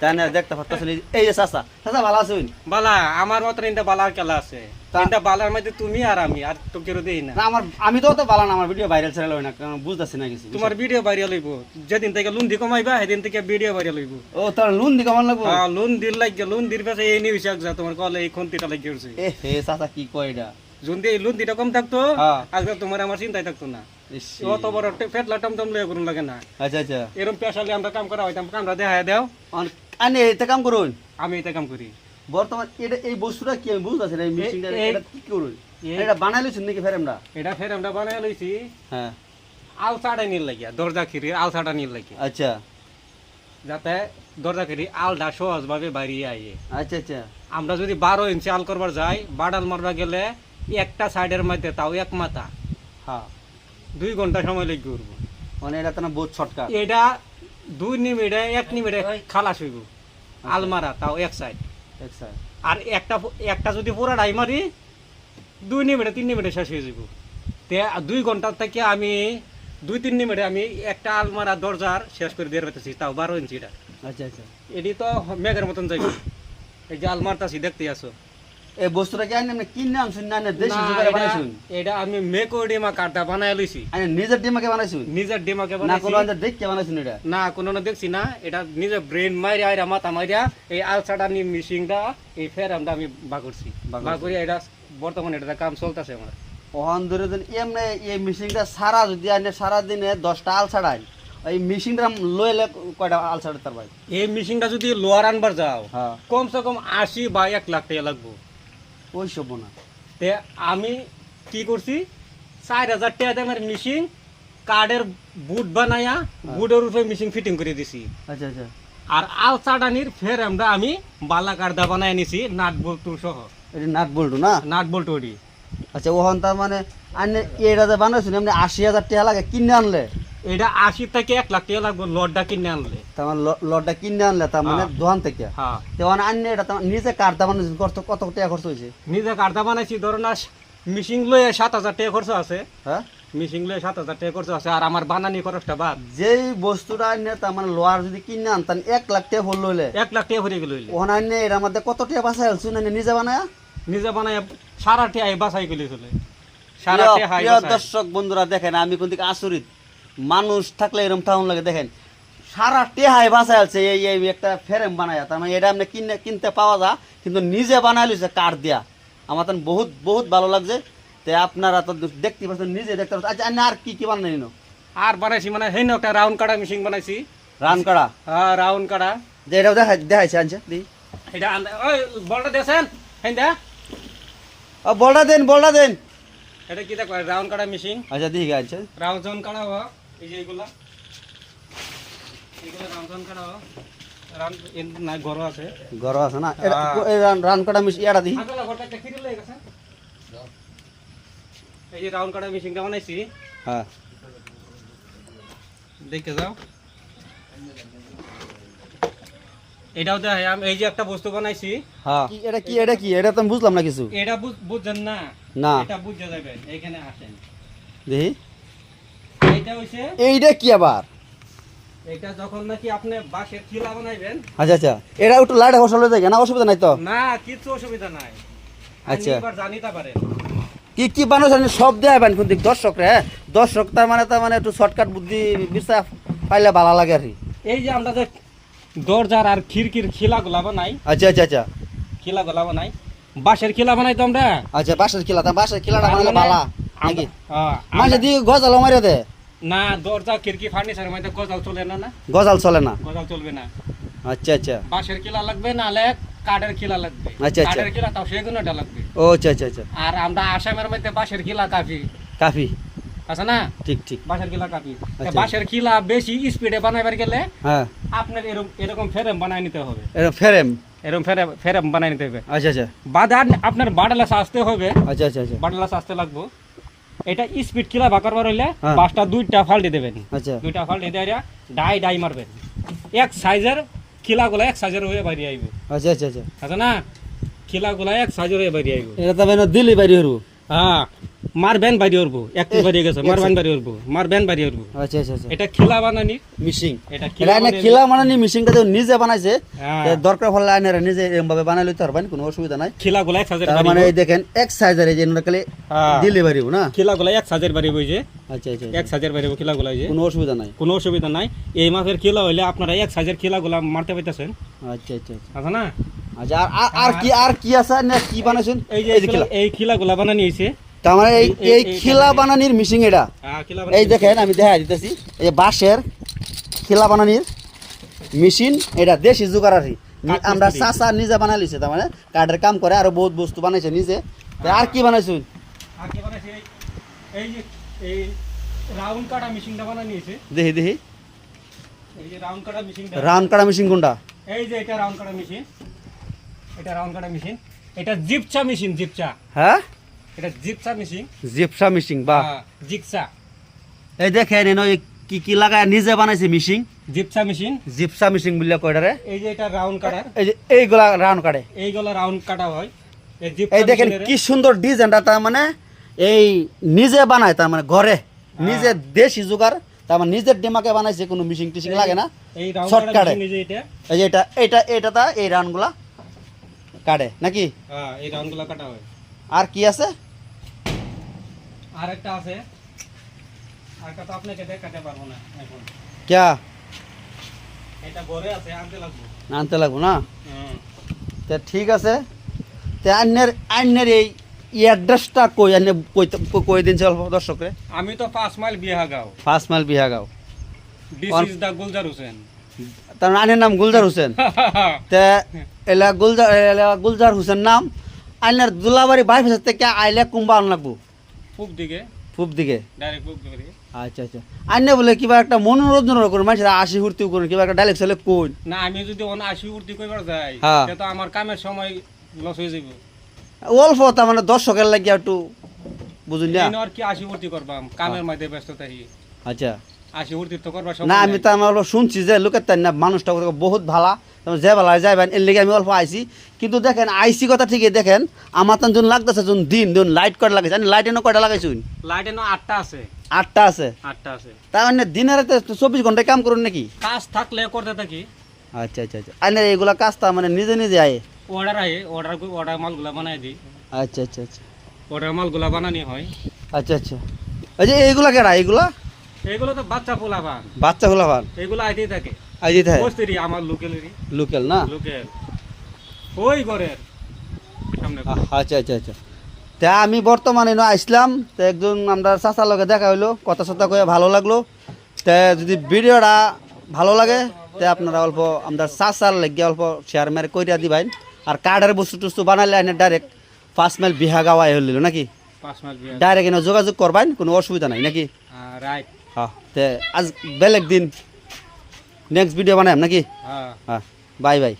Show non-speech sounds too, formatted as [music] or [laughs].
তাই না? দেখতে পারতেছেন এই- এই যে চাচা চাচা ভালো আছেন? বালা আমার মতন এটা বালার খেলা আছে। এটা বালার মধ্যে তুমি আর আমি আর তো কেউ দেই না। আমার আমি তো ভালো না আমার ভিডিও ভাইরাল ছেড়ে না কারণ বুঝতেছি না কিছু তোমার ভিডিও বাইরে লইব যেদিন থেকে লুন্দি কমাইবা সেদিন থেকে ভিডিও বাইরে লইব ও তার লোন দি কেমন লাগবো? হ্যাঁ লোন দিল লাগে লোন দির পাশে এই নিউজ যা তোমার কলে এই খন্তিটা লাগিয়ে উঠছে। এ হে চাচা কি কয় এটা? যদি এই লোন দিটা কম থাকতো হ্যাঁ। আজকে তোমার আমার চিন্তাই থাকতো না। অত বড় ফেটলা টমটম লয়ে করুন লাগে না। আচ্ছা আচ্ছা। এরকম পেশালে আমরা কাম করা হইতাম কামরা দেখা দেও। আনে এটা কাম করুন। আমি এটা কাম করি। বর্তমান এটা এই বস্তুটা কি আমি না এই এই- এটা কি করুন? এটা বানাই লইছেন নাকি ফের আমরা এটা ফের আমরা বানাই লইছি। হ্যাঁ। নীল লাগিয়া দরজা খিরি আল ছাড়া নীল লাগিয়া। আচ্ছা। যাতে দরজা খিরি আলটা সহজভাবে বাড়িয়ে আইয়ে। আচ্ছা আচ্ছা। আমরা যদি বারো ইঞ্চি আল করবার যাই বাডাল মারবা গেলে একটা সাইডের মধ্যে তাও এক মাথা। হ্যাঁ। দুই ঘণ্টা সময় লেগে উঠবো মানে এটা তো না বহুত শর্টকাট। এটা দুই নিমিটে এক নিমিটে খালাস হইব। আলমারা তাও এক সাইড আচ্ছা আর একটা একটা যদি পুরা ডাই মারি দুই নিমিটে তিন নিমিটে শেষ হয়ে যাব তে দুই ঘণ্টা থেকে আমি দুই তিন নিমিটে আমি একটা আলমারা দরজার শেষ করে দিয়ে পেতেছি তাও বারো ইঞ্চিটা আচ্ছা আচ্ছা। এটি তো মেঘের মতন যাইব। এই যে আলমারটাছি দেখতে আসো এই বস্তুটা কি আনি আপনি না না দেশি না, জোগাড়ে এটা- বানাইছুন? এটা আমি মেকো ডিমা কার্ডটা বানাই লইছি। আনি নিজের ডিমাকে বানাইছুন? নিজের ডিমাকে না বানাইছি। কোনো আন্দাজ দেখকে বানাইছুন এটা? না কোনো না দেখছি না। এটা নিজের ব্রেন মাইরা আইরা মাথা মাইরা এই আলসাটা নি মিশিংটা এই ফেরামটা আমি বা করছি। বা বা করছি। করি এটা বর্তমানে এটা কাম চলতেছে আমার। ওখান ধরে দেন এমনি এই মেশিনটা সারা যদি আনে সারা দিনে দশটা আল ছাড়াই এই মেশিনটা লইলে কয়টা আল ছাড়ে তার ভাই? এই মেশিনটা যদি লোয়ার আনবার যাও হ্যাঁ। কমসে কম আশি বা এক লাখ টাকা লাগবো। ওই সব না। তে আমি কি করছি? চার হাজার টাকা দামের মেশিন কার্ডের বুট বানায়া বুটের উপরে মেশিন ফিটিং করে দিছি। আচ্ছা আচ্ছা। আর আল চাডানির ফের আমরা আমি বালা কার্ডা বানায় নিছি নাট বল্টু সহ। এটা নাট বল্টু না? নাট বল্টু আচ্ছা ওখান তার মানে আনে এটা যে বানাইছুন এমনি আশি হাজার টাকা লাগে কিনে আনলে? এটা আশি থেকে এক লাখ টাকা লাগবে লডটা কিনে আনলে। তার মানে লটটা কিনে আনলে তার মানে হ্যাঁ। দোকান থেকে। হ্যাঁ। তেমন আনলে এটা তার নিজে কত কত টাকা খরচ হয়েছে? নিজে কার্ডা বানাইছি ধরো না মিশিং লয়ে সাত হাজার টাকা খরচ আছে। হ্যাঁ। মিশিং লয়ে সাত হাজার টাকা খরচ আছে আর আমার বানানি খরচটা বাদ। যেই বস্তুটা আনে তার মানে লোয়ার যদি কিনে আনতাম এক লাখ টাকা ফুল লইলে। এক লাখ টাকা ভরে গেল ওখানে আনে এটার মধ্যে কত টাকা বাসায় আনে নিজে বানায়? নিজে বানাই সারা টিয়াই বাসাই গেলে চলে। সারা দর্শক বন্ধুরা দেখেন আমি কোন দিকে আচরিত। মানুষ থাকলে এরকম টাউন লাগে দেখেন সারা টেহাই বাসায় আছে এই এই একটা ফ্রেম বানায়। তার মানে এটা আপনি কিনে কিনতে পাওয়া যা কিন্তু নিজে বানাই লইছে কাঠ দিয়া। আমার তো বহুত বহুত ভালো লাগছে। তে আপনারা তো দেখতে পাচ্ছেন নিজে দেখতে পাচ্ছেন। আচ্ছা আর কি কি বানাই আর বানাইছি মানে হেন একটা রাউন্ড কাটা মেশিন বানাইছি। রান করা হ্যাঁ রাউন্ড কাটা যে এটাও দেখাই দেখাইছে আনছে দি। এটা ওই বলটা দিয়েছেন? হেন দা। ও বলটা দেন বলটা দেন। এটা কি দেখো রাউন্ড কাটা মেশিন আচ্ছা দিকে আনছে। রাউন্ড জন কাটা হওয়া এই যে এগুলা এগুলা রাউন্ড কাটা হওয়া না ঘর আছে। ঘর আছে না? হ্যাঁ। এই রান- রান করা মিশ এটা দি আগলা ঘরটা একটা কিনে লয়ে এই যে রাউন্ড কাটা মেশিনটা বানাইছি। হ্যাঁ। দেখে যাও। এটাও দেখ আমি এই যে একটা বস্তু বানাইছি। হ্যাঁ। কি- এটা কি এটা কি? এটা তো বুঝলাম না কিছু। এটা বুঝ- বুঝছেন না। না। এটা বুঝতে যাবেন এখানে আসেন। দেখি। এটা হইছে এইটা কি আবার? এটা যখন নাকি আপনি বাঁশের খিলা বানাইবেন আচ্ছা আচ্ছা। এটা একটু লাইটে না অসুবিধা নাই তো? না কিছু অসুবিধা নাই। আচ্ছা। জানিতে পারেন কি কি বানাচ্ছেন সব দেয় পান কিন্তু দর্শক রে হ্যাঁ? দর্শক তার মানে তার মানে একটু শর্টকাট বুদ্ধি পাইলে ভালো লাগে আর এই যে আমরা যে দরজার আর খিড়কির খিলা গুলা বানাই আচ্ছা আচ্ছা আচ্ছা। খিলা গুলা বানাই। বাঁশের খিলা বানাই তো আমরা। আচ্ছা বাসার খেলা তা বাসার খেলাটা বানালে মানে ভালা আমরা- নাকি? হ্যাঁ, মাঝে দিয়ে গজাল মারিয়ে দে। না দরজা খিড়কি ফার্নিচারের মধ্যে গজাল চলে না না? গজাল চলে না? গজাল চলবে না। আচ্ছা আচ্ছা। বাঁশের খিলা লাগবে নাহলে কাঠের খিলা লাগবে। আচ্ছা, আচ্ছা। কাঠের খিলা তাও সেগুলোটা লাগবে। ও আচ্ছা আচ্ছা আচ্ছা। আর আমরা আসামের মধ্যে বাঁশের খিলা কাফি। কাফি? আছে না? ঠিক ঠিক। বাঁশের কাফি। আচ্ছা। বাঁশের খিলা বেশি স্পিডে বানাইবার গেলে হ্যাঁ। আপনার এরকম এরকম ফেরেম বানাই নিতে হবে। এটা ফেরেম? এরকম ফেরেম ফেরেম বানাই নিতে হবে। আচ্ছা আচ্ছা। বাদান আপনার বাডালা আসতে হবে। আচ্ছা আচ্ছা আচ্ছা। বাডালা আসতে লাগবো। এটা স্পিড কিলা বাকার বার হইলে হ্যাঁ। পাঁচটা দুইটা ফাল্টি দেবেন। আচ্ছা। দুইটা ফাল্টি দিয়ে ডাই ডাই মারবেন। এক সাইজের কিলাগুলা এক সাইজের হয়ে বাইরে আইবে। আচ্ছা আচ্ছা আচ্ছা। আচ্ছা না? কিলাগুলা এক সাইজের হয়ে বাইরে আইবে। এটা তো দিলি বাইরে হরু হ্যাঁ। মার ব্যান বাড়ি উঠবো একটু বাড়িয়ে গেছে মার ব্যান বাড়ি উঠবো মার ব্যান বাড়ি উঠবো আচ্ছা আচ্ছা আচ্ছা। এটা খেলা বানানি মিশিং। এটা এটা এনে খিলা মানে মিশিংটা তো নিজে বানাইছে হ্যাঁ। দরকার হলে আইনারা নিজে এরকম ভাবে বানাই লইতে পারবেন কোনো অসুবিধা নাই। খেলা গুলা এক সাজের মানে এই দেখেন এক সাইজের এই যে নরকালি হ্যাঁ। ডেলিভারি না? খেলা গুলা এক সাজের বাড়ি বইছে আচ্ছা আচ্ছা এক সাজের বাড়ি খেলা গুলা যে। কোনো অসুবিধা নাই। কোনো অসুবিধা নাই। এই মাসের খেলা হইলে আপনারা এক সাজের খেলা গুলা মারতে পাইতেছেন। আচ্ছা আচ্ছা আচ্ছা। না? আচ্ছা আর- কি আর কি আছে না কি বানাইছেন? এই যে এই খেলা। গুলা বানানি হয়েছে তার মানে এই এই- এই- খিলা বানানির মিশিং এটা। এই দেখেন আমি দেখা দিতেছি। এই বাঁশের খিলা বানানির মেশিন এটা দেশি জোগাড়। আমরা। চাষা নিজে বানাই লিছে তার মানে কাঠের কাম করে আরও বহুত বস্তু বানাইছে নিজে। আর কি বানাইছে? দেখি দেখি। রাউন্ড কাটা মেশিনটা রাউন্ড কাটা মেশিন কোনটা? এই যে এটা রাউন্ড কাটা মেশিন এটা রাউন্ড কাটা মেশিন এটা জিপচা মেশিন জিপচা। হ্যাঁ? এটা জিপসা মেশিন জিপসা বা জিপসা। এই দেখেন এনে কি কি লাগায় নিজে বানাইছে মেশিন জিপসা মেশিন জিপসা মেশিন বললে কয়টারে এই যে এটা রাউন্ড কাটার এই যে এইগুলা রাউন্ড কাটে এইগুলো রাউন্ড কাটা হয়। এই দেখেন কি সুন্দর ডিজাইনটা তার মানে এই নিজে বানায় তার মানে ঘরে। নিজে দেশি জোগাড় তার মানে নিজের ডিমাকে বানাইছে কোনো মিশিং টিশিং লাগে না। এই রাউন্ড কাটে। মেশিন এই যে এটা। এই যে এটা এটা এটা তা এই রাউন্ডগুলা কাটে নাকি? হ্যাঁ এই রাউন্ডগুলো কাটা হয়। আর কি আছে? আর একটা আছে। আরেকটা তো আপনাকে দেখাতে পারব না এখন। ক্যা? এটা ঘরে আছে আনতে লাগবে। আনতে লাগবো না? তা ঠিক আছে। তা আন্যের আন্যের এই অ্যাড্রেসটা কই? আন্যে কই দিন অল্প দর্শকরে? আমি তো পাঁচ mile Bihagaon first mile Bihagaon. This is the Gulzar Hossain তার নাম গুলজার হোসেন। [laughs] তে এলা গুলজার গুলজার হোসেন নাম। আইনার দুলাবাড়ি বাইফেস থেকে আইলে কুম্বা আন লাগবো। পূব দিকে পূব দিকে? ডাইরেক্ট পূব দিকে আচ্ছা আচ্ছা। বলে কিবা একটা মনোরঞ্জন করুন মানুষেরা করুন কিবা একটা ডাইলেক্ট চলে কোন? না আমি যদি অন আশি উর্তি কইবার যাই হ্যাঁ। তো আমার কামের সময় লস হয়ে যাব অল্প তার মানে দর্শকের লাগিয়া একটু বুঝুন না আর কি আশি উর্তি করবাম কামের মধ্যে ব্যস্ত থাকি আচ্ছা। আশি উর্তি তো করবার না আমি তো আমার শুনছি যে লোকের তাই না মানুষটা বহুত ভালা। যে বেলা যাইবেন এর লেগে আমি অল্প আইছি। কিন্তু দেখেন আইসি কথা ঠিকই দেখেন আমার তো যখন লাগতেছে যখন দিন যখন লাইট কটা লাগাইছে? আমি লাইট এনে কয়টা লাগাইছুন লাইট এনে আটটা আছে। আটটা আছে। আটটা আছে। তার মানে দিনের রাতে চব্বিশ ঘন্টায় কাম করুন নাকি? কাজ থাকলে করতে থাকি। আচ্ছা আচ্ছা আচ্ছা। আইনের এইগুলা কাজ তার মানে নিজে নিজে আয়ে? অর্ডার আহে অর্ডার অর্ডার মালগুলা বানাই দিই। আচ্ছা আচ্ছা আচ্ছা। অর্ডার মালগুলা বানানি হয়। আচ্ছা আচ্ছা। যে এইগুলা কেডা এইগুলা? এইগুলো তো বাচ্চা পোলা বাচ্চা ভালো এইগুলো আইতেই থাকে। আই যেতে হয় বস্তিরই আমার লোকেলেরই। লোকাল না? লোকেল। ওই ঘরের সামনে। আচ্ছা আচ্ছা আচ্ছা। তা আমি বর্তমানে ন আসলাম তো একজন আমরা চাচার লগে দেখা হইল কথা সথা কয়ে ভালো লাগল। তে যদি ভিডিওটা ভালো লাগে তে আপনারা অল্প আমরা চাচার লেগে অল্প শেয়ার মেরে কইরা দিবেন। আর কার্ডের বস্তু টস্তু বানাইলে আইনে ডাইরেক্ট পাঁচ মাইল বিহা গাওয়াই হইল নাকি? ডাইরেক্ট এনে যোগাযোগ করবেন কোনো অসুবিধা নাই নাকি? রাইট হ্যাঁ তে আজ বেলেগ দিন। নেক্সট ভিডিও বানাইম নাকি? হ্যাঁ। হ্যাঁ বাই বাই